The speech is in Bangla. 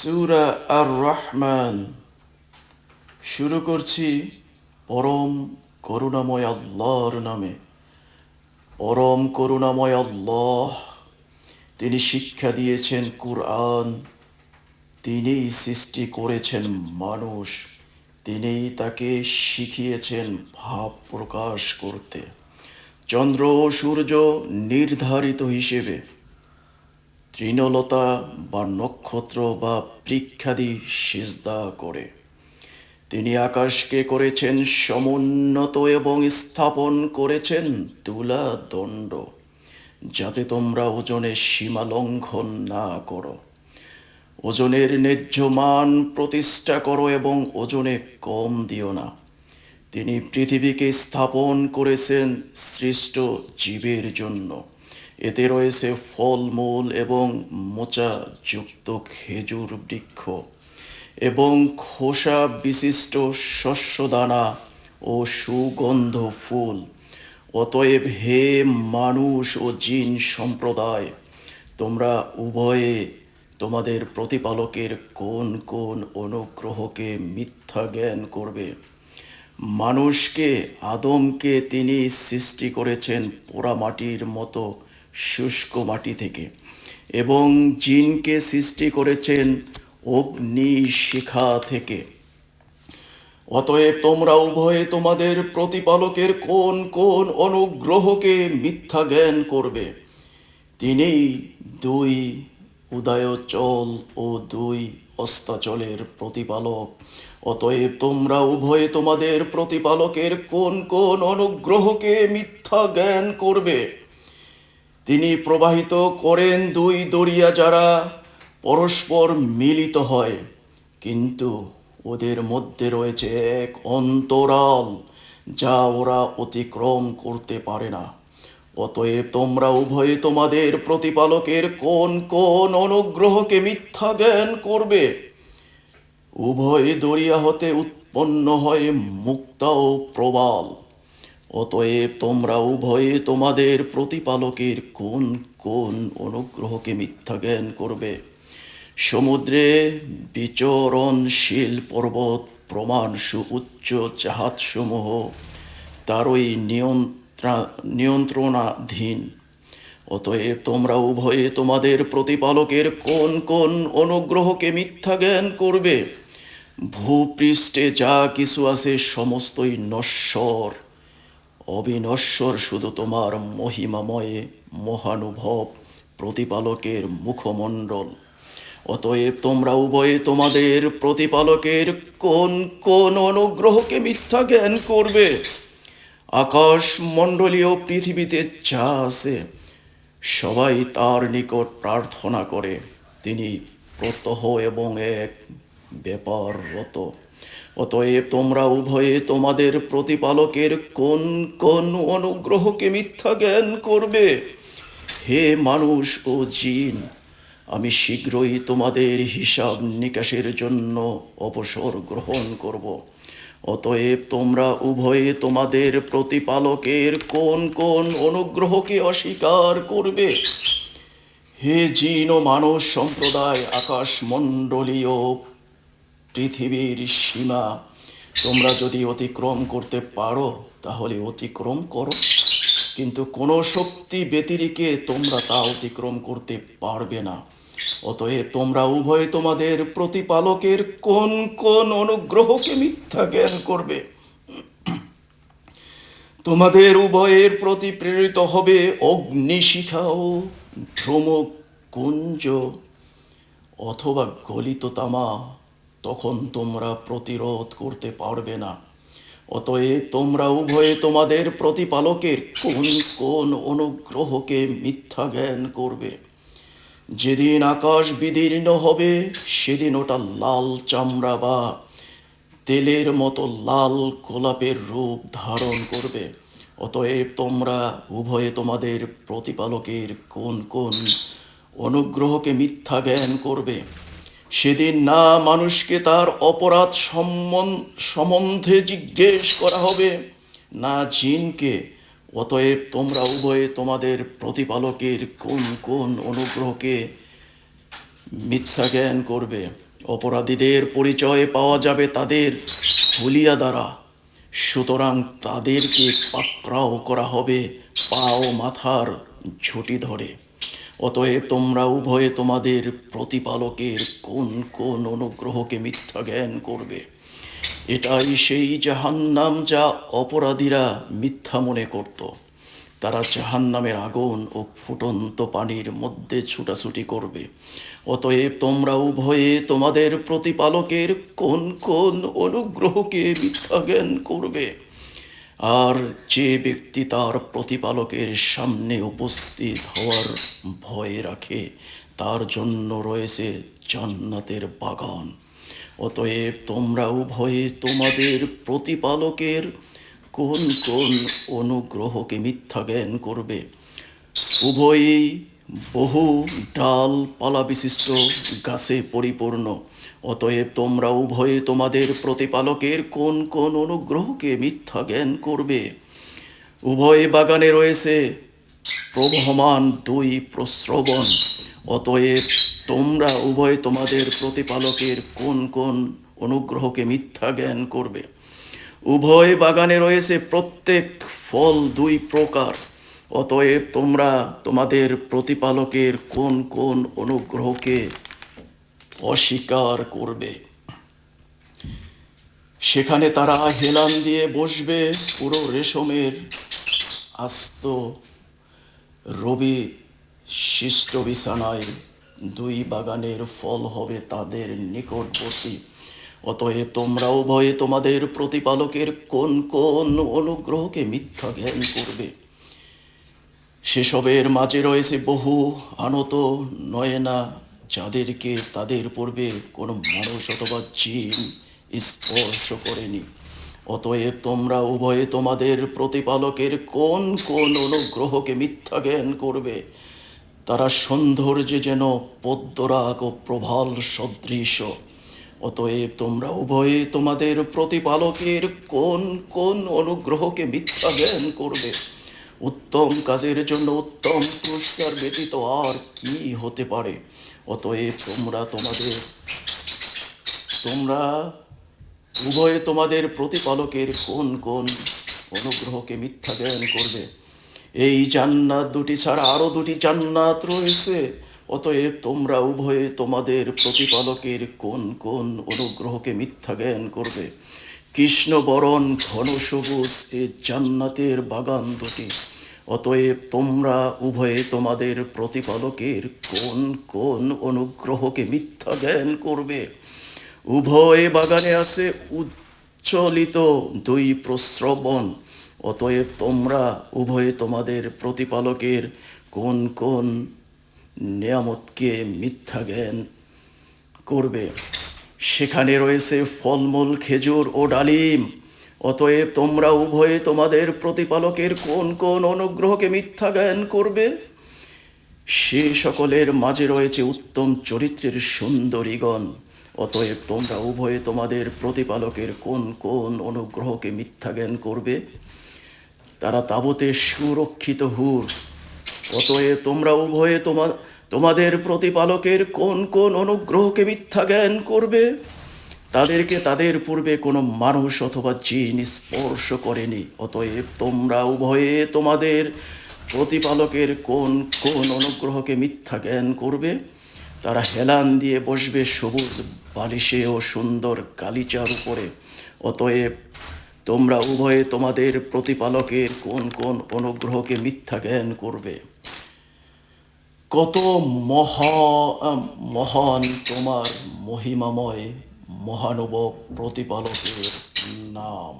সুরা আর রহমান শুরু করছি পরম করুণাময় আল্লাহর নামে। পরম করুণাময় আল্লাহ, তিনি শিক্ষা দিয়েছেন কুরআন, তিনিই সৃষ্টি করেছেন মানুষ, তিনিই তাকে শিখিয়েছেন ভাব প্রকাশ করতে। চন্দ্র ও সূর্য নির্ধারিত হিসেবে তৃণলতা বা নক্ষত্র বা বৃক্ষাদি সিজদা করে। তিনি আকাশকে করেছেন সমুন্নত এবং স্থাপন করেছেন তুলা দণ্ড, যাতে তোমরা ওজনে সীমা লঙ্ঘন না করো। ওজনের ন্যায্য মান প্রতিষ্ঠা করো এবং ওজনে কম দিও না। তিনি পৃথিবীকে স্থাপন করেছেন সৃষ্ট জীবের জন্য। এতে রয়েছে ফলমূল এবং মোচা যুক্ত খেজুর বৃক্ষ এবং খোসা বিশিষ্ট শস্যদানা ও সুগন্ধ ফুল। অতএব হে মানুষ ও জিন সম্প্রদায়, তোমরা উভয়ে তোমাদের প্রতিপালকের কোন কোন অনুগ্রহকে মিথ্যা জ্ঞান করবে? মানুষকে, আদমকে তিনি সৃষ্টি করেছেন পোড়া মাটির মতো শুষ্ক মাটি থেকে। এবং জিনকে সৃষ্টি করেছেন অগ্নি শিখা থেকে। অতএব তোমরা উভয়ে তোমাদের প্রতিপালকের কোন কোন অনুগ্রহকে মিথ্যা জ্ঞান করবে? তিনিই দুই উদয়চল ও দুই অস্তাচলের প্রতিপালক। অতএব তোমরা উভয়ে তোমাদের প্রতিপালকের কোন কোন অনুগ্রহকে মিথ্যা জ্ঞান করবে? তিনি প্রবাহিত করেন দুই দরিয়া যারা পরস্পর মিলিত হয়। কিন্তু ওদের মধ্যে রয়েছে এক অন্তরাল যা ওরা অতিক্রম করতে পারে না। অতএব তোমরা উভয়ে তোমাদের প্রতিপালকের কোন কোন অনুগ্রহকে মিথ্যা জ্ঞান করবে? উভয় দরিয়া হতে উৎপন্ন হয় মুক্তা ও প্রবাল। অতএব তোমরা উভয়ে তোমাদের প্রতিপালকের কোন কোন অনুগ্রহকে মিথ্যা জ্ঞান করবে? সমুদ্রে বিচরণশীল পর্বত প্রমাণ সুউচ্চ জাহাজসমূহ, তারই নিয়ন্ত্রা, নিয়ন্ত্রণাধীন। অতএব তোমরা উভয়ে তোমাদের প্রতিপালকের কোন কোন অনুগ্রহকে মিথ্যা জ্ঞান করবে? ভূপৃষ্ঠে যা কিছু আছে সমস্তই নশ্বর। অবিনশ্বর শুধু তোমার মহিমাময়ে মহানুভব প্রতিপালকের মুখমণ্ডল। অতএব তোমরা উভয়ে তোমাদের প্রতিপালকের কোন কোন অনুগ্রহকে মিথ্যা জ্ঞান করবে? আকাশ মণ্ডলীয় পৃথিবীতে যা আছে, সবাই তার নিকট প্রার্থনা করে। তিনি প্রত্যহ এবং এক ব্যাপাররত। অতএব তোমরা উভয়ে তোমাদের প্রতিপালকের কোন কোন অনুগ্রহকে মিথ্যা জ্ঞান করবে? হে মানুষ ও জিন, আমি শীঘ্রই তোমাদের হিসাব নিকাশের জন্য অবসর গ্রহণ করব। অতএব তোমরা উভয়ে তোমাদের প্রতিপালকের কোন কোন অনুগ্রহকে অস্বীকার করবে? হে জিন ও মানব সম্প্রদায়, আকাশমণ্ডলীয় পৃথিবীর সীমা। তোমরা যদি অতিক্রম করতে পারো, তাহলে অতিক্রম করো। কিন্তু কোনো শক্তি ব্যতিরিকে তোমরা তা অতিক্রম করতে পারবে না। অতএব তোমরা উভয় তোমাদের প্রতিপালকের কোন কোন অনুগ্রহকে মিথ্যা জ্ঞান করবে? তোমাদের উভয়ের প্রতি প্রেরিত হবে অগ্নিশিখা ও কুঞ্জ অথবা গলিত তামা। তখন তোমরা প্রতিরোধ করতে পারবে না। অতএব তোমরা উভয়ে তোমাদের প্রতিপালকের কোন কোন অনুগ্রহকে মিথ্যা জ্ঞান করবে। যেদিন আকাশ বিদীর্ণ হবে, সেদিন ওটা লাল চামড়া বা তেলের মতো লাল গোলাপের রূপ ধারণ করবে। অতএব তোমরা উভয়ে তোমাদের প্রতিপালকের কোন কোন অনুগ্রহকে মিথ্যা জ্ঞান করবে। সেদিন না মানুষকে তার অপরাধ সম্বন- সম্বন্ধে জিজ্ঞেস করা হবে, না জিনকে, অতএব তোমরা উভয়ে তোমাদের প্রতিপালকের কোন কোন অনুগ্রহকে মিথ্যা জ্ঞান করবে? অপরাধীদের পরিচয় পাওয়া যাবে তাদের হুলিয়া দ্বারা। সুতরাং তাদেরকে পাকড়াও করা হবে, পা ও মাথার ঝুঁটি ধরে। অতএব তোমরা উভয়ে তোমাদের প্রতিপালকের কোন কোন অনুগ্রহকে মিথ্যা জ্ঞান করবে? এটাই সেই জাহান্নাম যা অপরাধীরা মিথ্যা মনে করত। তারা জাহান্নামের আগুন ও ফুটন্ত পানির মধ্যে ছুটাছুটি করবে। অতএব তোমরা উভয়ে তোমাদের প্রতিপালকের কোন কোন অনুগ্রহকে মিথ্যা জ্ঞান করবে? আর যে ব্যক্তি তার প্রতিপালকের সামনে উপস্থিত হওয়ার ভয় রাখে, তার জন্য রয়েছে জান্নাতের বাগান। অতএব তোমরা উভয়ে তোমাদের প্রতিপালকের কোন কোন অনুগ্রহকে মিথ্যা জ্ঞান করবে? উভয়ই বহু ডাল পালা বিশিষ্ট গাছে পরিপূর্ণ। অতএব তোমরা উভয়ে তোমাদের প্রতিপালকের কোন কোন অনুগ্রহকে মিথ্যা জ্ঞান করবে? উভয় বাগানে রয়েছে প্রবহমান দুই প্রশ্রবণ অতএব তোমরা উভয় তোমাদের প্রতিপালকের কোন কোন অনুগ্রহকে মিথ্যা জ্ঞান করবে? উভয় বাগানে রয়েছে প্রত্যেক ফল দুই প্রকার। অতএব তোমরা তোমাদের প্রতিপালকের কোন কোন অনুগ্রহকে অস্বীকার করবে। সেখানে তারা হেলান দিয়ে বসবে পুরো রেশমের আস্ত রবি শিষ্ট বিছানায়। দুই বাগানের ফল হবে তাদের নিকটবর্তী। অতএব তোমরা উভয়ে তোমাদের প্রতিপালকের কোন কোন অনুগ্রহকে মিথ্যা জ্ঞান করবে? সেসবের মাঝে রয়েছে বহু আনত নয়না যাদেরকে তাদের পূর্বে কোনো মানুষ অথবা জিন স্পর্শ করেনি, অতএব তোমরা উভয়ে তোমাদের প্রতিপালকের কোন কোন অনুগ্রহকে মিথ্যা জ্ঞান করবে? তারা সৌন্দর্যে যেন পদ্মরাগ ও প্রভাল সদৃশ। অতএব তোমরা উভয়ে তোমাদের প্রতিপালকের কোন কোন অনুগ্রহকে মিথ্যা জ্ঞান করবে? উত্তম কাজের জন্য উত্তম পুরস্কার ব্যতীত আর কি হতে পারে? অতএব তোমরা তোমাদের, তোমরা উভয়ে তোমাদের প্রতিপালকের কোন কোন অনুগ্রহকে মিথ্যা জ্ঞান করবে? এই জান্নাত দুটি ছাড়া আরও দুটি জান্নাত রয়েছে। অতএব তোমরা উভয়ে তোমাদের প্রতিপালকের কোন কোন অনুগ্রহকে মিথ্যা জ্ঞান করবে? কৃষ্ণ বরণ ঘন সবুজ এ জান্নাতের বাগান দুটি। অতএব তোমরা উভয়ে তোমাদের প্রতিপালকের কোন কোন অনুগ্রহকে মিথ্যা জ্ঞান করবে? উভয় বাগানে আছে উচ্চলিত দুই প্রস্রবণ। অতএব তোমরা উভয়ে তোমাদের প্রতিপালকের কোন কোন নিয়ামতকে মিথ্যা জ্ঞান করবে? সেখানে রয়েছে ফলমূল, খেজুর ও ডালিম। অতএব তোমরা উভয়ে তোমাদের প্রতিপালকের কোন কোন অনুগ্রহকে মিথ্যা জ্ঞান করবে? সে সকলের মাঝে রয়েছে উত্তম চরিত্রের সুন্দরীগণ। অতএব তোমরা উভয়ে তোমাদের প্রতিপালকের কোন কোন অনুগ্রহকে মিথ্যা জ্ঞান করবে? তারা তাবতে সুরক্ষিত হুর। অতএব তোমরা উভয়ে তোমার তোমাদের প্রতিপালকের কোন কোন অনুগ্রহকে মিথ্যা জ্ঞান করবে? তাদেরকে তাদের পূর্বে কোনো মানুষ অথবা জিন স্পর্শ করেনি। অতএব তোমরা উভয়ে তোমাদের প্রতিপালকের কোন কোন অনুগ্রহকে মিথ্যা জ্ঞান করবে? তারা হেলান দিয়ে বসবে সবুজ বালিশে ও সুন্দর গালিচার উপরে। অতএব তোমরা উভয়ে তোমাদের প্রতিপালকের কোন কোন অনুগ্রহকে মিথ্যা জ্ঞান করবে? কত মহা, মহান তোমার মহিমাময় মহানব প্রতিপালকের নাম।